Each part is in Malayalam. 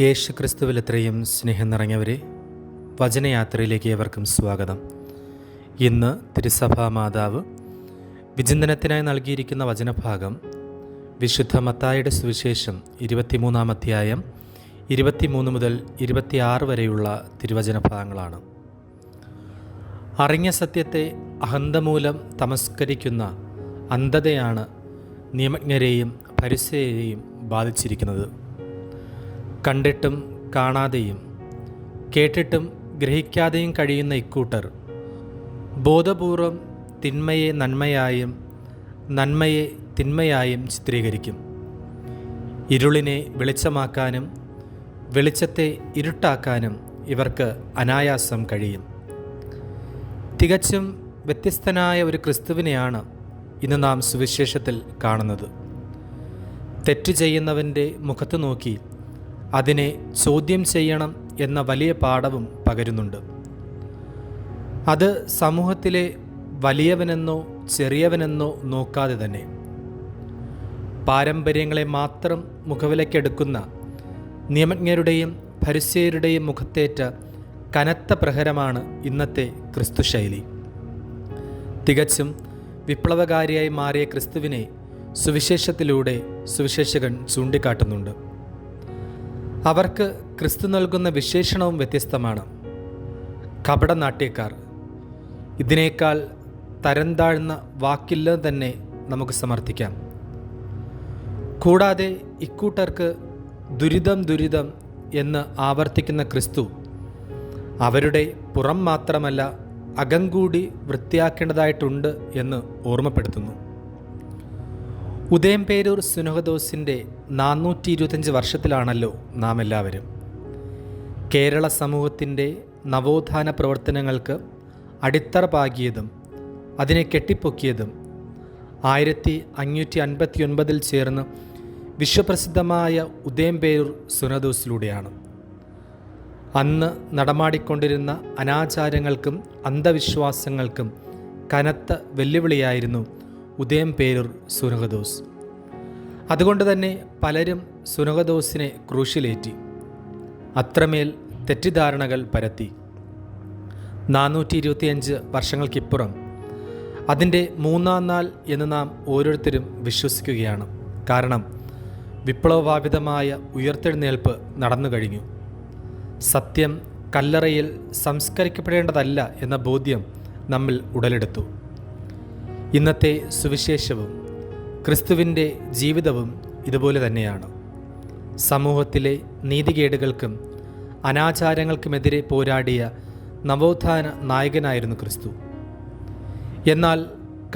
യേശു ക്രിസ്തുവിൽ എത്രയും സ്നേഹം നിറഞ്ഞവരെ വചനയാത്രയിലേക്ക് ഏവർക്കും സ്വാഗതം. ഇന്ന് തിരുസഭാ മാതാവ് വിചിന്തനത്തിനായി നൽകിയിരിക്കുന്ന വചനഭാഗം വിശുദ്ധ മത്തായുടെ സുവിശേഷം ഇരുപത്തിമൂന്നാം അധ്യായം ഇരുപത്തിമൂന്ന് മുതൽ ഇരുപത്തിയാറ് വരെയുള്ള തിരുവചന ഭാഗങ്ങളാണ് അറിഞ്ഞ സത്യത്തെ അഹന്തമൂലം തമസ്കരിക്കുന്ന അന്ധതയാണ് നിയമജ്ഞരെയും പരിസരെയും ബാധിച്ചിരിക്കുന്നത്. കണ്ടിട്ടും കാണാതെയും കേട്ടിട്ടും ഗ്രഹിക്കാതെയും കഴിയുന്ന ഇക്കൂട്ടർ ബോധപൂർവം തിന്മയെ നന്മയായും നന്മയെ തിന്മയായും ചിത്രീകരിക്കും. ഇരുളിനെ വെളിച്ചമാക്കാനും വെളിച്ചത്തെ ഇരുട്ടാക്കാനും ഇവർക്ക് അനായാസം കഴിയും. തികച്ചും വ്യത്യസ്തനായ ഒരു ക്രിസ്തുവിനെയാണ് ഇന്ന് നാം സുവിശേഷത്തിൽ കാണുന്നത്. തെറ്റ് ചെയ്യുന്നവന്റെ മുഖത്ത് നോക്കി അതിനെ ചോദ്യം ചെയ്യണം എന്ന വലിയ പാഠവും പകരുന്നുണ്ട്. അത് സമൂഹത്തിലെ വലിയവനെന്നോ ചെറിയവനെന്നോ നോക്കാതെ തന്നെ. പാരമ്പര്യങ്ങളെ മാത്രം മുഖവിലക്കെടുക്കുന്ന നിയമജ്ഞരുടെയും പരിസയരുടെയും മുഖത്തേറ്റ കനത്ത പ്രഹരമാണ് ഇന്നത്തെ ക്രിസ്തുശൈലി. തികച്ചും വിപ്ലവകാരിയായി മാറിയ ക്രിസ്തുവിനെ സുവിശേഷത്തിലൂടെ സുവിശേഷകൻ ചൂണ്ടിക്കാട്ടുന്നുണ്ട്. അവർക്ക് ക്രിസ്തു നൽകുന്ന വിശേഷണവും വ്യത്യസ്തമാണ്. കപടനാട്യക്കാർ ഇതിനേക്കാൾ തരം താഴ്ന്ന വാക്കില്ല തന്നെ നമുക്ക് സമർത്ഥിക്കാം. കൂടാതെ ഇക്കൂട്ടർക്ക് ദുരിതം ദുരിതം എന്ന് ആവർത്തിക്കുന്ന ക്രിസ്തു അവരുടെ പുറം മാത്രമല്ല അകം കൂടി വൃത്തിയാക്കേണ്ടതായിട്ടുണ്ട് എന്ന് ഓർമ്മപ്പെടുത്തുന്നു. ഉദയംപേരൂർ സുനഹദോസിന്റെ നാനൂറ്റി ഇരുപത്തഞ്ച് വർഷത്തിലാണല്ലോ നാം എല്ലാവരും കേരള സമൂഹത്തിന്റെ നവോത്ഥാന പ്രവർത്തനങ്ങൾക്ക് അടിത്തറ പാകിയതും അതിനെ കെട്ടിപ്പൊക്കിയതും ആയിരത്തി അഞ്ഞൂറ്റി അൻപത്തി ഒൻപതിൽ ചേർന്ന് വിശ്വപ്രസിദ്ധമായ ഉദയംപേരൂർ സുനദോസിലൂടെയാണ് അന്ന് നടമാടിക്കൊണ്ടിരുന്ന അനാചാരങ്ങൾക്കും അന്ധവിശ്വാസങ്ങൾക്കും കനത്ത വെല്ലുവിളിയായിരുന്നു ഉദയം പേരൂർ സുനകദോസ് അതുകൊണ്ട് തന്നെ പലരും സുനകദോസിനെ ക്രൂശിലേറ്റി. അത്രമേൽ തെറ്റിദ്ധാരണകൾ പരത്തി. നാനൂറ്റി ഇരുപത്തിയഞ്ച് വർഷങ്ങൾക്കിപ്പുറം അതിന്റെ മൂന്നാം നാൾ എന്ന് നാം ഓരോരുത്തരും വിശ്വസിക്കുകയാണ്. കാരണം വിപ്ലവഭാവിതമായ ഉയർത്തെഴുന്നേൽപ്പ് നടന്നു കഴിഞ്ഞു. സത്യം കല്ലറയിൽ സംസ്കരിക്കപ്പെടേണ്ടതല്ല എന്ന ബോധ്യം നമ്മിൽ ഉടലെടുത്തു. ഇന്നത്തെ സുവിശേഷവും ക്രിസ്തുവിന്റെ ജീവിതവും ഇതുപോലെ തന്നെയാണ്. സമൂഹത്തിലെ നീതികേടുകൾക്കും അനാചാരങ്ങൾക്കുമെതിരെ പോരാടിയ നവോത്ഥാന നായകനായിരുന്നു ക്രിസ്തു. എന്നാൽ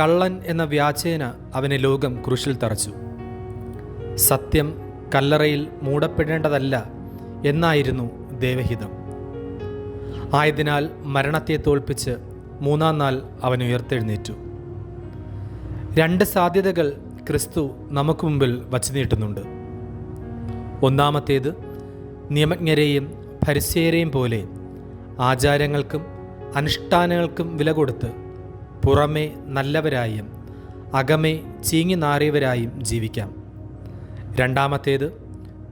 കള്ളൻ എന്ന വ്യാചേന അവനെ ലോകം ക്രൂശിൽ തറച്ചു. സത്യം കല്ലറയിൽ മൂടപ്പെടേണ്ടതല്ല എന്നായിരുന്നു ദേവഹിതം. ആയതിനാൽ മരണത്തെ തോൽപ്പിച്ച് മൂന്നാം നാൾ അവൻ ഉയർത്തെഴുന്നേറ്റു. രണ്ട് സാധ്യതകൾ ക്രിസ്തു നമുക്ക് മുമ്പിൽ വച്ചു നീട്ടുന്നുണ്ട്. ഒന്നാമത്തേത് നിയമജ്ഞരെയും പരിസ്യരെയും പോലെ ആചാരങ്ങൾക്കും അനുഷ്ഠാനങ്ങൾക്കും വില കൊടുത്ത് പുറമേ നല്ലവരായും അകമേ ചീങ്ങി നാറിയവരായും ജീവിക്കാം. രണ്ടാമത്തേത്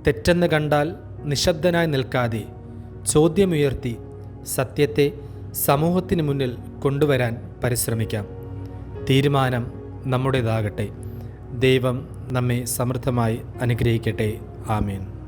തെറ്റെന്ന് കണ്ടാൽ നിശബ്ദനായി നിൽക്കാതെ ചോദ്യമുയർത്തി സത്യത്തെ സമൂഹത്തിന് മുന്നിൽ കൊണ്ടുവരാൻ പരിശ്രമിക്കാം. തീരുമാനം നമ്മുടേതാകട്ടെ. ദൈവം നമ്മെ സമൃദ്ധമായി അനുഗ്രഹിക്കട്ടെ. ആമേൻ.